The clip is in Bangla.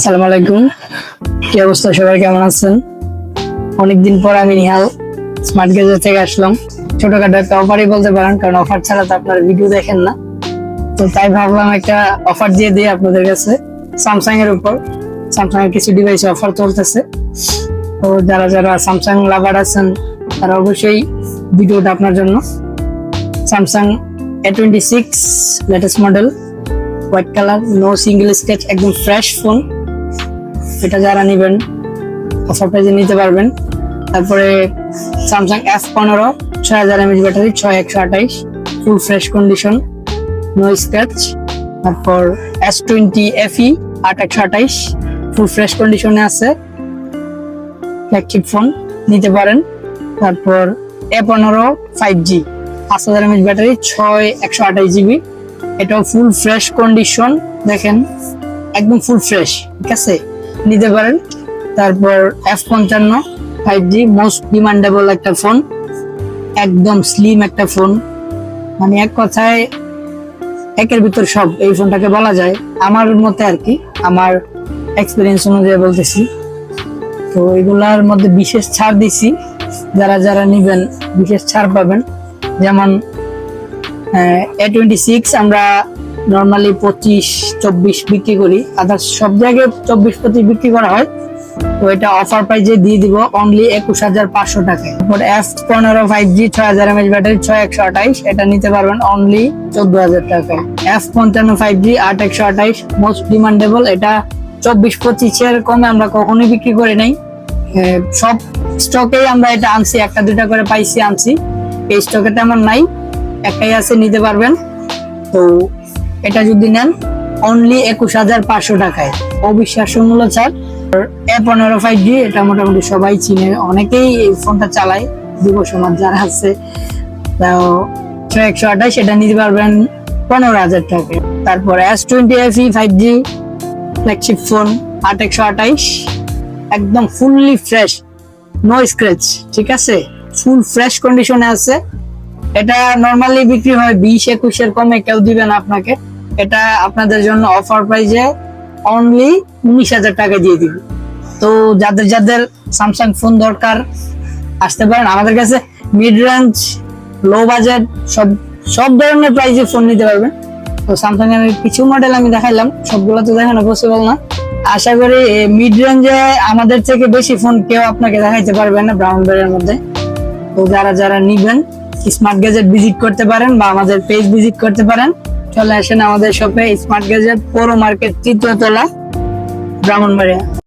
আসসালামু আলাইকুম। কি অবস্থা? সবাই কেমন আছেন? অনেকদিন পর আমি নিহাল স্মার্ট গেজেট থেকে আসলাম। ছোটখাটো একটা অফারই বলতে পারেন, কারণ অফার ছাড়া তো আপনারা ভিডিও দেখেন না। তো তাই ভাবলাম একটা অফার দিয়ে দিই আপনাদের কাছে। স্যামসাং এর উপর। স্যামসাং এর কিছু ডিভাইস অফার চলতেছে। তো যারা যারা স্যামসাং লাভার আছেন, তারা অবশ্যই ভিডিওটা আপনার জন্য। Samsung A twenty six latest model white colour no single scratch একদম ফ্রেশ ফোন এটা যারা নেবেন অফার প্রাইজে নিতে পারবেন। তারপরে স্যামসাং এফ পনেরো, ছয় হাজার এমএচ ব্যাটারি ছয় একশো আঠাইশ full fresh condition no scratch তারপর এস টোয়েন্টি এফই আট একশো আঠাইশ ফুল ফ্রেশ কন্ডিশনে আছে। ফ্ল্যাগশিপ ফোন নিতে পারেন। তারপর এ পনেরো ফাইভ জি পাঁচ হাজার এমএচ ব্যাটারি ছয় একশো আঠাইশ জিবি এটাও ফুল ফ্রেশ কন্ডিশন দেখেন, একদম ফুল ফ্রেশ ঠিক আছে? নিতে পারেন। তারপর এফ পঞ্চান্ন ফাইভ জি মোস্ট ডিমান্ডেবল একটা ফোন। একদম স্লিম একটা ফোন। মানে এক কথায় একের ভিতর সব এই ফোনটাকে বলা যায়। আমার মতে আর কি, আমার এক্সপিরিয়েন্স অনুযায়ী বলতেছি। তো এগুলার মধ্যে বিশেষ ছাড় দিছি। যারা যারা নিবেন, বিশেষ ছাড় পাবেন। যেমন এ টোয়েন্টি সিক্স আমরা নর্মালি পঁচিশ, চব্বিশ বিক্রি করি। আদার্স সব জায়গায় চব্বিশ, পঁচিশ বিক্রি করা হয়। তো এটা অফার প্রাইজে দিয়ে দিব অনলি একুশ হাজার পাঁচশো টাকায়। তারপর পনেরো ফাইভ জি ছয় হাজার এমএচ ব্যাটারি ছয় একশো আঠাইশ, এটা নিতে পারবেন অনলি চোদ্দ হাজার টাকায়। এফ পঞ্চান্ন ফাইভ জি আট একশো আঠাইশ মোস্ট ডিমান্ডেবল এটা চব্বিশ, পঁচিশের কমে আমরা কখনোই বিক্রি করি নাই। সব স্টকেই আমরা এটা আনছি, একটা, দুটা করে পাইছি আনছি। এই স্টকে তেমন নাই, একটাই আছে, নিতে পারবেন। তো এটা যদি নেন অনলি একুশ হাজার পাঁচশো টাকায়। অবিশ্বাস্য মূল্য ছাড় এ পনেরো ফাইভ জি এটা মোটামুটি সবাই চিনে। অনেকেই এই ফোনটা চালায় যুব সমাজ যারা আছে। ছয় একশো আঠাশ, এটা নিতে পারবেন পনেরো হাজার টাকা তারপর S twenty F E five G flagship phone আট একশো আঠাইশ একদম ফুললি ফ্রেশ নো স্ক্র্যাচ ঠিক আছে? ফুল ফ্রেশ কন্ডিশনে আছে। এটা নর্মালি বিক্রি হয় বিশ একুশের কমে, কেউ দিবে না আপনাকে। এটা আপনাদের জন্য অফার প্রাইজে অনলি উনিশ হাজার টাকা দিয়ে দিবে। তো যাদের যাদের স্যামসাং ফোন দরকার, আসতে পারেন। আমাদের কাছে মিড রেঞ্জ লো বাজেট সব সব ধরনের প্রাইজে ফোন নিতে পারবেন। তো স্যামসাং এর কিছু মডেল আমি দেখাইলাম, সবগুলো তো দেখানো পসিবল না। আশা করি মিড রেঞ্জে আমাদের থেকে বেশি ফোন কেউ আপনাকে দেখাইতে পারবে না ব্রাউন বেড়ের মধ্যে। তো যারা যারা নিবেন স্মার্ট গ্যাজেট ভিজিট করতে পারেন বা আমাদের পেজ ভিজিট করতে পারেন চলে আসেন আমাদের শপে স্মার্ট গ্যাজেট পৌর মার্কেট চিত্রতলা ব্রাহ্মণবাড়িয়া।